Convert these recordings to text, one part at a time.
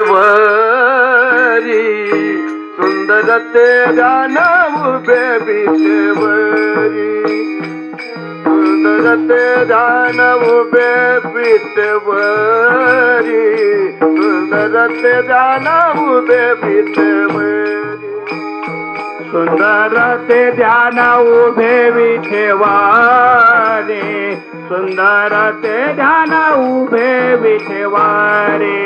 वरी सुंदर ते नाव उभे बीचवरी सुंदर ते ध्यान उभे बीचवरी सुंदर ते ध्यान उभे बीचवरी सुंदर ते ध्यान उभे विठेवारे सुंदर ते ध्यान उभे विठेवारे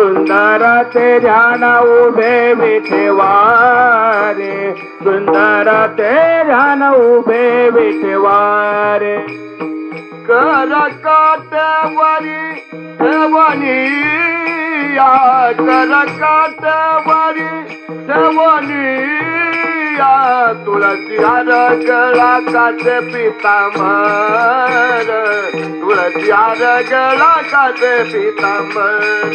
सुंदर ते ध्यान उभे विठेवारे. सुंदर ते ध्यान उभे विठेवारे. कर काटवरी सेवनी या कर काटवरी सेवनी. या तुळशी हार गळा काचे पितांबर. तुळशी हार गळा काचे पितांबर.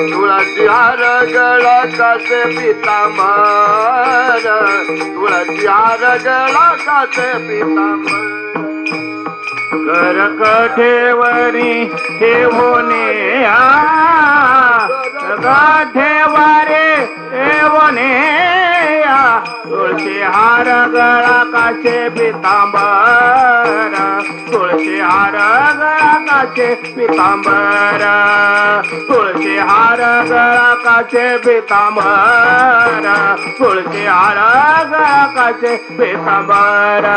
तुळशी हार गळा काचे पितांबर. तुळशी हार गळा काचे पितांबर कर कठेवरी ठेवणे ठेवारे ठेवणे तुळशी हार गळा काचे पितांबर. तुळशी हार गळा काचे पितांबर. तुळशी हार गळा काचे पितांबर. तुळशी हार गळा काचे पितांबर.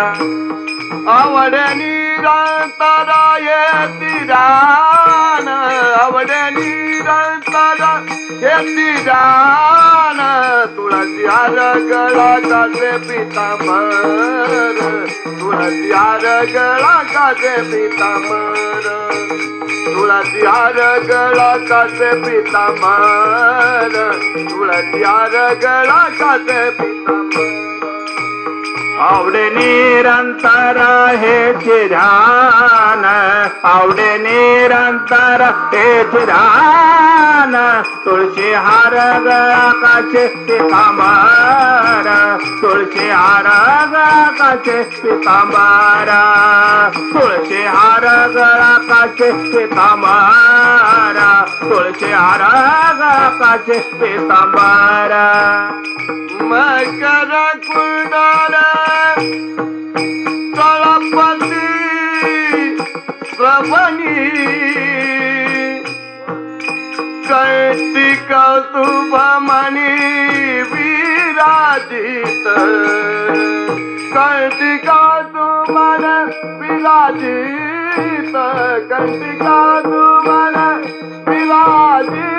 आवडणी निरंतर येतिरान आवडे निरंतर येतिरान तुळसी गळा काचे पितांबर तुळसी हार गळा काचे पितांबर तुळसी हार गळा काचे पितांबर तुळसी गळा काचे पितांबर आवडे निरंतर हे चिरान. आवडे निरंतर हे ध्यान तुळशी हार गळा पितांबार. तुळशी हार गळा काचे तुळशी हार गळा काचे तुळशी हार गळा पितांबार. मकर कुंडार तळपती प्रभणी कैतिक शुभमणी विराजित। कैतिक सुमन विराजित। कैतिक सुमन विराजित।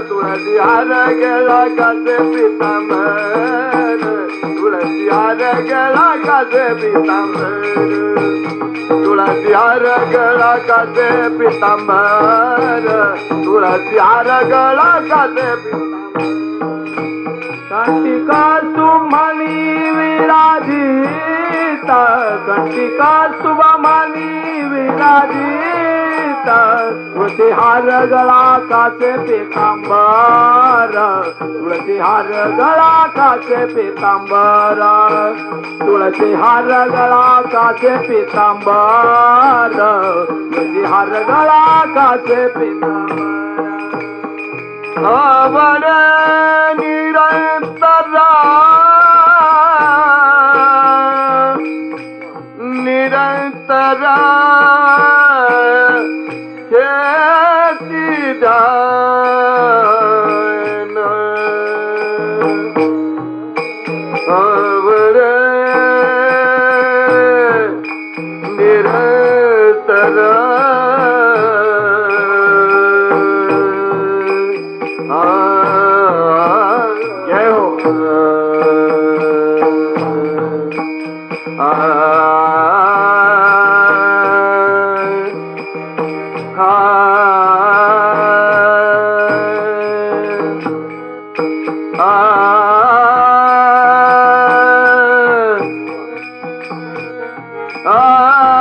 तुळसी हार गेला काचे पितांबर तुळसी हार गेला काचे पितांबर तुळसी हार गळा काचे पितांबर तुळसी हार गळा काचे पितांबर कंटिका सुमणी विराजित. कंटिका सुभमणी विराजित. तुळशी हार गळा काचे पितांबर. तुळशी हार गळा काचे पितांबर. तुळशी हार गळा काचे पितांबर. तुळशी हार गळा काचे पितांबर. आवड निरंतर निरंतर যায় Ah.